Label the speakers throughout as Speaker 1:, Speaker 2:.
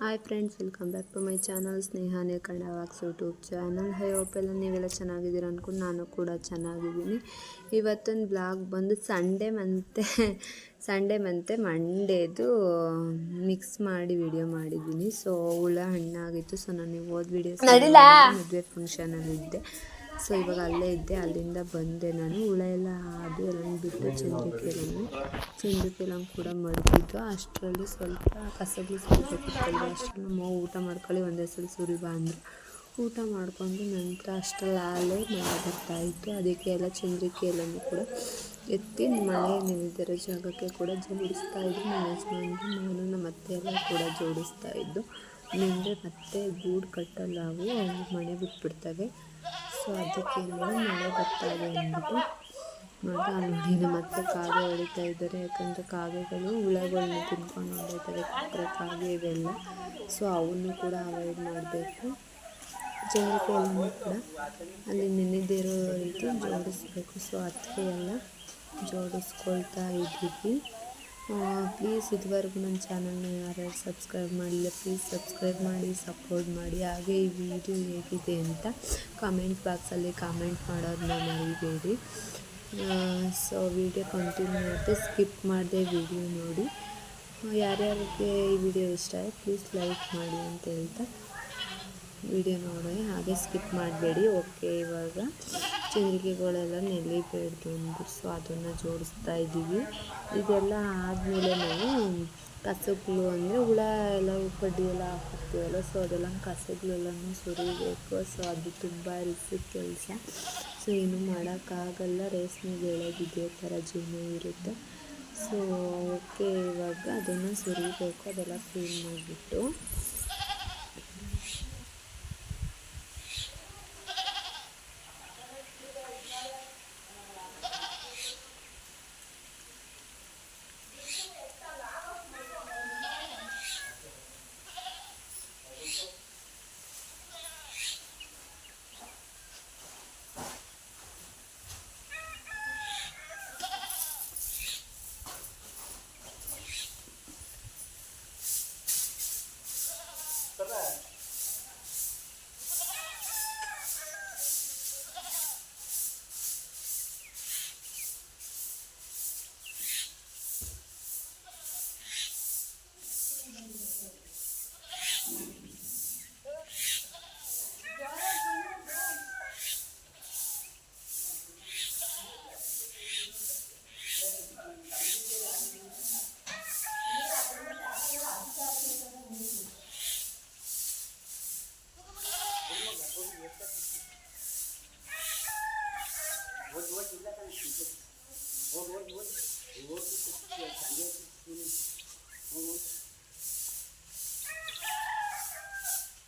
Speaker 1: Hi friends welcome back to my channel Sneha Kannada vlogs YouTube channel hi ಓಪೆಲ್ಲ ನೀವೆಲ್ಲ ಚೆನ್ನಾಗಿದ್ದೀರ ಅಂದ್ಕೊಂಡು ನಾನು ಕೂಡ ಚೆನ್ನಾಗಿದ್ದೀನಿ. ಇವತ್ತೊಂದು ಬ್ಲಾಗ್ ಬಂದು ಸಂಡೇ ಮಂತೆ ಸಂಡೇ ಮಂತೆ ಮಂಡೇದು ಮಿಕ್ಸ್ ಮಾಡಿ ವಿಡಿಯೋ ಮಾಡಿದ್ದೀನಿ. ಸೊ ಹುಳ ಹಣ್ಣಾಗಿತ್ತು. ಸೊ ನಾನು ಓದ್ ವಿಡಿಯೋ ಮದುವೆ ಫಂಕ್ಷನಲ್ಲಿದ್ದೆ ಸೊ ಇವಾಗ ಅಲ್ಲೇ ಇದ್ದೆ, ಅಲ್ಲಿಂದ ಬಂದೆ ನಾನು. ಹುಳ ಎಲ್ಲ ಅದು ಎಲ್ಲ ಬಿಟ್ಟು ಚಂದ್ರಿಕೆಯನ್ನು ಚಂದ್ರಿಕೆಲ್ಲ ಕೂಡ ಮಡಗಿದ್ದು ಅಷ್ಟರಲ್ಲಿ ಸ್ವಲ್ಪ ಕಸಬಿ ಸ್ವಲ್ಪ ಕುತ್ಕೊಂಡು ಅಷ್ಟರಲ್ಲಿ ನಮ್ಮ ಊಟ ಮಾಡ್ಕೊಳ್ಳಿ. ಒಂದೇ ಸಲ ಸುರಿ ಬಾ ಅಂದರು. ಊಟ ಮಾಡಿಕೊಂಡು ನಂತರ ಅಷ್ಟರಲ್ಲಿ ಆಲೇ ಮಳೆ ಬರ್ತಾಯಿತ್ತು ಅದಕ್ಕೆ ಎಲ್ಲ ಚಂದ್ರಿಕೆ ಎಲ್ಲನೂ ಕೂಡ ಎತ್ತಿ ಮಳೆ ನೆನೆದಿರೋ ಜಾಗಕ್ಕೆ ಕೂಡ ಜೋಡಿಸ್ತಾ ಇದ್ದು ನಮ್ಮ ಯಜಮಾನ್ರು, ನಾನು, ನಮ್ಮ ಅತ್ತೆ ಎಲ್ಲ ಕೂಡ ಜೋಡಿಸ್ತಾ ಇದ್ದು. ಮುಂದೆ ಮತ್ತೆ ಗೂಡು ಕಟ್ಟಲ್ಲ ಅವು. ಮನೆ ಬಿಟ್ಬಿಡ್ತವೆ. ಸೊ ಅದಕ್ಕೆ ಮಳೆ ಬರ್ತಾ ಇದೆ ಅಂದ್ಬಿಟ್ಟು ಮತ್ತು ಅಲ್ಲಿನ ಮತ್ತೆ ಕಾಗೆ ಹೊಡಿತಾ ಇದ್ದಾರೆ. ಯಾಕಂದರೆ ಕಾಗೆಗಳು ಹುಳಗಳನ್ನ ತಿನ್ಕೊಂಡು ಹೊಡಿತಾರೆ ಕೊಕ್ಕರೆ ಕಾಗೆ ಇವೆಲ್ಲ. ಸೊ ಅವನ್ನು ಕೂಡ ಅವಾಯ್ಡ್ ಮಾಡಬೇಕು. ಜನರಿಗೆ ಕೂಡ ಅಲ್ಲಿ ನೆನೆದಿರೋ ರೀತಿ ಜೋಡಿಸ್ಬೇಕು. ಸೊ ಅದಕ್ಕೆ ಎಲ್ಲ ಜೋಡಿಸ್ಕೊಳ್ತಾ ಇದ್ದೀವಿ. ಪ್ಲೀಸ್ ಇದುವರೆಗೂ ನನ್ನ ಚಾನಲ್ನ ಯಾರ್ಯಾರು ಸಬ್ಸ್ಕ್ರೈಬ್ ಮಾಡಿಲ್ಲ ಪ್ಲೀಸ್ ಸಬ್ಸ್ಕ್ರೈಬ್ ಮಾಡಿ ಸಪೋರ್ಟ್ ಮಾಡಿ. ಹಾಗೆ ಈ ವಿಡಿಯೋ ಹೇಗಿದೆ ಅಂತ ಕಾಮೆಂಟ್ ಬಾಕ್ಸಲ್ಲಿ ಕಮೆಂಟ್ ಮಾಡೋದನ್ನ ಮರಿಬೇಡಿ. ಸೊ ವಿಡಿಯೋ ಕಂಟಿನ್ಯೂ ಆಗುತ್ತೆ ಸ್ಕಿಪ್ ಮಾಡಿದೆ ವಿಡಿಯೋ ನೋಡಿ. ಯಾರ್ಯಾರಿಗೆ ಈ ವಿಡಿಯೋ ಇಷ್ಟ ಆಯ್ತು ಪ್ಲೀಸ್ ಲೈಕ್ ಮಾಡಿ ಅಂತ ಹೇಳ್ತಾ. ವಿಡಿಯೋ ನೋಡಿ, ಹಾಗೆ ಸ್ಕಿಪ್ ಮಾಡಬೇಡಿ. ಓಕೆ ಇವಾಗ ಚಂದ್ರಿಕೆಗಳೆಲ್ಲ ನೆಲಿಬೇಡ್ದು ಅಂದ್ಬಿಟ್ಟು ಸೊ ಅದನ್ನು ಜೋಡಿಸ್ತಾ ಇದ್ದೀವಿ. ಇದೆಲ್ಲ ಆದಮೇಲೆ ನಾವು ಕಸಗಳು ಅಂದರೆ ಹುಳ ಎಲ್ಲ ಕಡ್ಡಿ ಎಲ್ಲ ಹಾಕಿರ್ತೀವಲ್ಲ ಸೊ ಅದೆಲ್ಲ ಕಸಗಳೆಲ್ಲನೂ ಸುರಿಬೇಕು. ಸೊ ಅದು ತುಂಬ ರಿಸ್ಕ್ ಕೆಲಸ. ಸೊ ಏನು ಮಾಡೋಕ್ಕಾಗಲ್ಲ, ರೇಷ್ಮೆ ಇದೇ ಥರ ಜೀವನ ಇರುತ್ತೆ. ಸೊ ಓಕೆ ಇವಾಗ ಅದನ್ನು ಸುರಿಬೇಕು, ಅದೆಲ್ಲ ಕ್ಲೀನ್ ಮಾಡಿಬಿಟ್ಟು.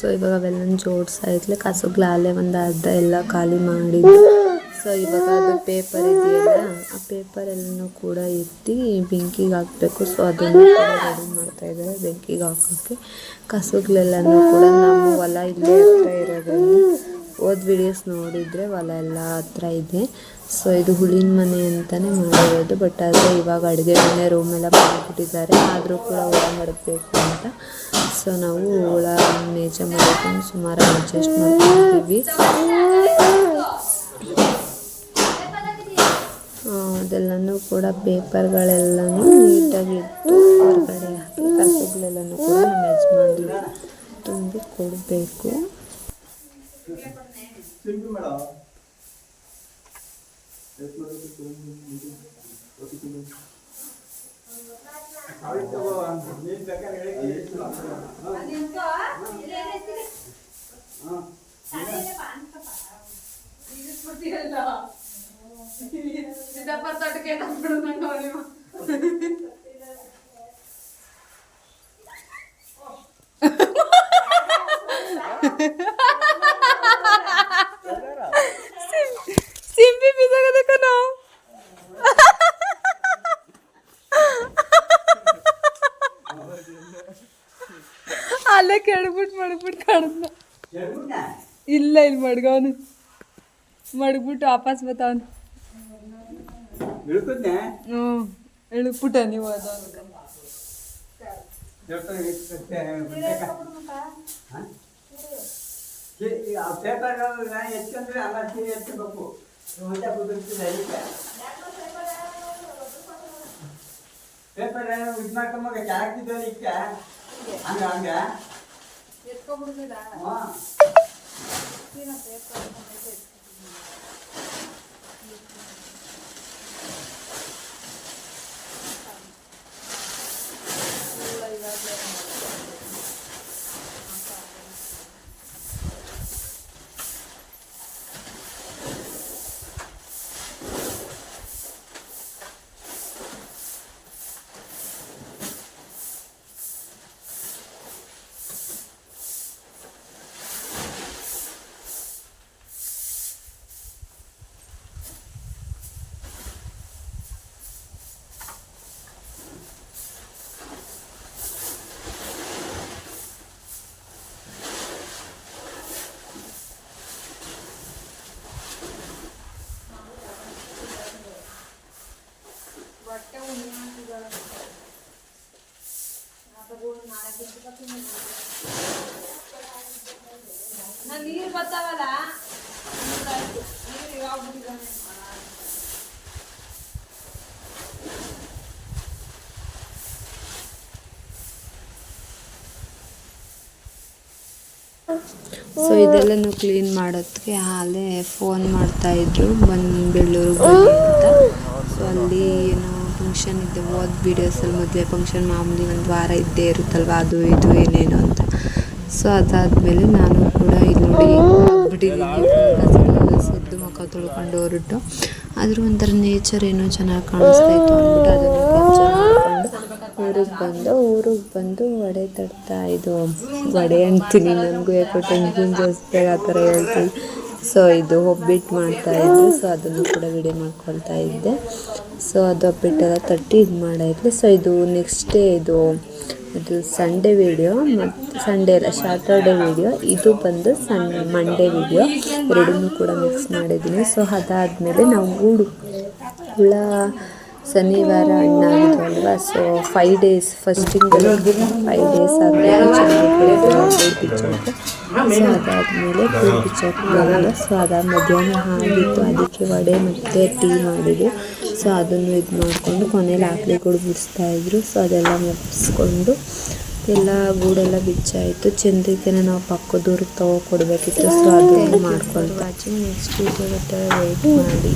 Speaker 1: ಸೊ ಇವಾಗ ಅವೆಲ್ಲ ಜೋಡಿಸ್ತಾ ಇದ್ಲೆ ಕಸುಗ್ಲಾಲೆ ಒಂದು ಅರ್ಧ ಎಲ್ಲ ಖಾಲಿ ಮಾಡಿ ಸೊ ಇವಾಗ ಅದು ಪೇಪರ್ ಇದೆಯಲ್ಲ, ಆ ಪೇಪರ್ ಎಲ್ಲನೂ ಕೂಡ ಎತ್ತಿ ಬೆಂಕಿಗೆ ಹಾಕಬೇಕು. ಸೊ ಅದನ್ನು ರೆಡಿ ಮಾಡ್ತಾ ಇದ್ದಾರೆ ಬೆಂಕಿಗೆ ಹಾಕೋಕ್ಕೆ ಕಸುಗ್ಲೆಲ್ಲನೂ ಕೂಡ ನಮ್ಮ ಹೊಲ ಇಲ್ಲೇ ಹತ್ರ ಇರೋದ್ರಿಂದ ಓದ್ ವಿಡಿಯೋಸ್ ನೋಡಿದರೆ ಹೊಲ ಎಲ್ಲ ಹತ್ರ ಇದೆ. ಸೊ ಇದು ಹುಳಿನ ಮನೆ ಅಂತಾನೆ ಮಾಡಿರೋದು ಬಟ್ ಆದರೆ ಇವಾಗ ಅಡುಗೆ ಮನೆ ರೂಮ್ ಎಲ್ಲ ಮಾಡಿಬಿಟ್ಟಿದ್ದಾರೆ. ಆದರೂ ಕೂಡ ಹುಳ ಮಾಡಬೇಕು ಅಂತ. ಸೊ ನಾವು ಹುಳ ನೇಚ ಮಾಡಿಕೊಂಡು ಸುಮಾರು ಅಡ್ಜಸ್ಟ್ ಮಾಡ್ತೀವಿ ಅದೆಲ್ಲನೂ ಕೂಡ ಪೇಪರ್ಗಳೆಲ್ಲನೂ ನೀಟಾಗಿ ಇಟ್ಟು ಹೊರಗಡೆ ಹಾಕಿ ಕಸುಗಳೆಲ್ಲನೂ ಕೂಡ ನಮ್ಮ ಮಾಡಿ ತುಂಬಿ ಕೊಡಬೇಕು. ಸಿಂಪಿ ಬಿಸಾಗದಕ್ಕ ನಾವು ಅಲ್ಲೇ ಕೆಡ್ಬಿಟ್ಟು ಮಡಗ್ಬಿಟ್ಟು ಕಾಣದ್ನ ಇಲ್ಲ ಇಲ್ಲಿ ಮಡ್ಗವನು. ಮಡಗ್ಬಿಟ್ಟು ವಾಪಸ್ ಬತ್ತಾವನು. ಹ್ಞೂ ಇಳುಕ್ಬಿಟ್ಟ ನೀವು ಅದವನು
Speaker 2: ಪೇಪರ್ ಎತ್ಕೊಂಡ್ರೆ ಅಲ್ಲ ಅದಕ್ಕೆ ಪೇಪರ್ ಇದು ಮಾಡ್ಕೊಂಬಾಗ ಜಾಗ್ತಿದ್ದವ್ರು ಇಕ್ಕ ಹಂಗ ಹಂಗ? ಹಾಂ
Speaker 1: ನೀರು ಬರ್ತಾವಲ್ಲ ಸೊ ಇದೆಲ್ಲನೂ ಕ್ಲೀನ್ ಮಾಡೋದಕ್ಕೆ ಅಲ್ಲೇ ಫೋನ್ ಮಾಡ್ತಾ ಇದ್ರು ಬಂದು ಬೆಳ್ಳೂರಿಗೆ ಅಂತ. ಸೊ ಅಲ್ಲಿ ಏನೋ ಫಂಕ್ಷನ್ ಇದೆ ಓದ್ ವೀಡಿಯೋಸಲ್ಲಿ ಮದುವೆ ಫಂಕ್ಷನ್ ಮಾಮೂಲಿ ಒಂದು ವಾರ ಇದ್ದೇ ಇರುತ್ತಲ್ವ, ಅದು ಇದು ಏನೇನು ಅಂತ. ಸೊ ಅದಾದಮೇಲೆ ನಾನು ಕೂಡ ಇಲ್ಲಿ ನೋಡಿ ಬಿಟ್ಟಿದ್ದೀನಿ ಸದ್ದು ಮುಖ ತೊಳ್ಕೊಂಡು ಹೊರಟು. ಆದರೂ ಒಂಥರ ನೇಚರ್ ಏನೋ ಚೆನ್ನಾಗಿ ಕಾಣಿಸ್ತಾ ಇತ್ತು ಅಂದ್ಬಿಟ್ಟು ಅದನ್ನು ಕ್ಯಾಪ್ಚರ್ ಮಾಡಿಕೊಂಡು ಊರಿಗೆ ಬಂದು ಊರಿಗೆ ಬಂದು ವಡೆ ತಡ್ತಾ ಇದು ವಡೆ ಅಂತೀನಿ ನನಗೂ ಯಾಕೋ ಟೆನ್ಷನ್ ಜಾಸ್ತಿ ಆ ಥರ ಹೇಳ್ತೀನಿ. ಸೊ ಇದು ಒಬ್ಬಿಟ್ಟು ಮಾಡ್ತಾ ಇದ್ದೆ. ಸೊ ಅದನ್ನು ಕೂಡ ವಿಡಿಯೋ ಮಾಡ್ಕೊಳ್ತಾ ಇದ್ದೆ. ಸೊ ಅದು ಒಬ್ಬಿಟ್ಟೆಲ್ಲ ತಟ್ಟಿ ಇದು ಮಾಡಾಯಿತು ಸೊ ಇದು ನೆಕ್ಸ್ಟ್ ಡೇ ಇದು ಇದು ಸಂಡೇ ವಿಡಿಯೋ ಮತ್ತು ಸಂಡೇ ಅಲ್ಲ ಸ್ಯಾಟರ್ಡೇ ವಿಡಿಯೋ ಇದು ಬಂದು ಸನ್ ಮಂಡೇ ವಿಡಿಯೋ ಎರಡನ್ನೂ ಕೂಡ ಮಿಕ್ಸ್ ಮಾಡಿದ್ದೀನಿ. ಸೊ ಅದಾದಮೇಲೆ ನಾವು ಗೂಡು ಹುಳ ಶನಿವಾರ ಹಣ್ಣಾಗಿದ್ದು ಅಲ್ವಾ so five days fasting five days ಬಿಚ್ಚೋಕೆ so ಅದಾದಮೇಲೆ ಬಂದೆ ಸೊ ಅದಾದ ಮಧ್ಯಾಹ್ನ ಆಗಿತ್ತು. ಅದಕ್ಕೆ ವಡೆ ಮತ್ತು ಟೀ ಮಾಡಿದ್ವಿ. ಸೊ ಅದನ್ನು ಇದು ಮಾಡಿಕೊಂಡು ಕೊನೆಯಲ್ಲಿ ಆಕಳಿ ಗೂಡು ಬಿಡಿಸ್ತಾ ಇದ್ರು. ಸೊ ಅದೆಲ್ಲ ಮುಗಿಸ್ಕೊಂಡು ಎಲ್ಲ ಗೂಡೆಲ್ಲ ಬಿಚ್ಚಾಯಿತು. ಚಂದ್ರಿಕೆನ ನಾವು ಪಕ್ಕದೂರಿಗೆ ತಗೋ ಕೊಡಬೇಕಿತ್ತು ಸೊ ಅದನ್ನು ಮಾಡ್ಕೊಂಡು ನೆಕ್ಸ್ಟ್ ವಿಡಿಯೋ ವೆಯ್ಟ್ ಮಾಡಿ.